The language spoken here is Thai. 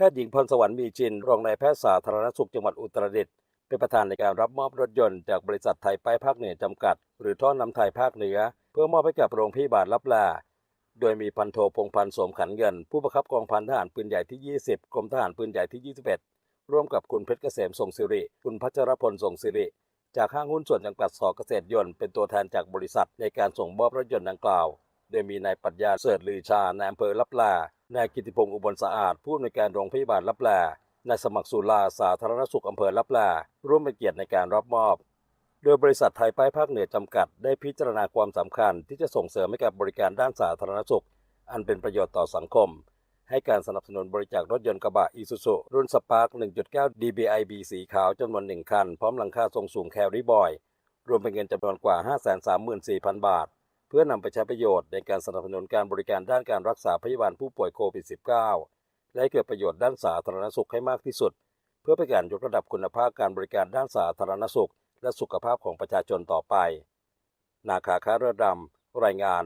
แพทย์หญิงพรสวรรค์มีจิน รองนายแพทย์สาธารณสุขจังหวัดอุตรดิตถ์เป็นประธานในการรับมอบรถยนต์จากบริษัทไทยป้ายภาคเหนือจำกัด หรือท่อนำไทยภาคเหนือ เพื่อมอบให้กับโรงพยาบาลลับลา โดยมีพันโทพงพันธ์สมขันเงิน ผู้บังคับกองพันทหารปืนใหญ่ที่ 20 กรมทหารปืนใหญ่ที่ 21 ร่วมกับคุณเพชรเกษมทรงสิริ คุณพัชรพลทรงสิริ จากห้างหุ้นส่วนจำกัดสอเกษตรยนต์เป็นตัวแทนจากบริษัทในการส่งมอบรถยนต์ดังกล่าว โดยมีนายปรัชญาเสิร์ชลือชาในอำเภอลับลานายกิติพงศ์อุบลสะอาดผู้อำนวยการโรงพยาบาลลับลานายสมัครสุลาสาธารณสุขอำเภอลับลาร่วมเป็นเกียรติในการรับมอบ โดยบริษัทไทยป้ายภาคเหนือจำกัด ได้พิจารณาความสำคัญที่จะส่งเสริมให้กับบริการด้านสาธารณสุข อันเป็นประโยชน์ต่อสังคม ให้การสนับสนุนบริจาครถยนต์กระบะอีซูซุรุ่นสปาร์ค1.9 DBIB สีขาวจำนวนหนึ่งคัน พร้อมหลังคาทรงสูงแคลริบอย รวมเป็นเงินจำนวนกว่า 534,000 บาท เพื่อนำไปใช้ประโยชน์ในการสนับสนุนการบริการด้านการรักษาพยาบาลผู้ป่วยโควิด -19 และให้เกิดประโยชน์ด้านสาธารณสุขให้มากที่สุด เพื่อเป็นการยกระดับคุณภาพการบริการด้านสาธารณสุข และสุขภาพของประชาชนต่อไป นาคาคาเรือดำรายงาน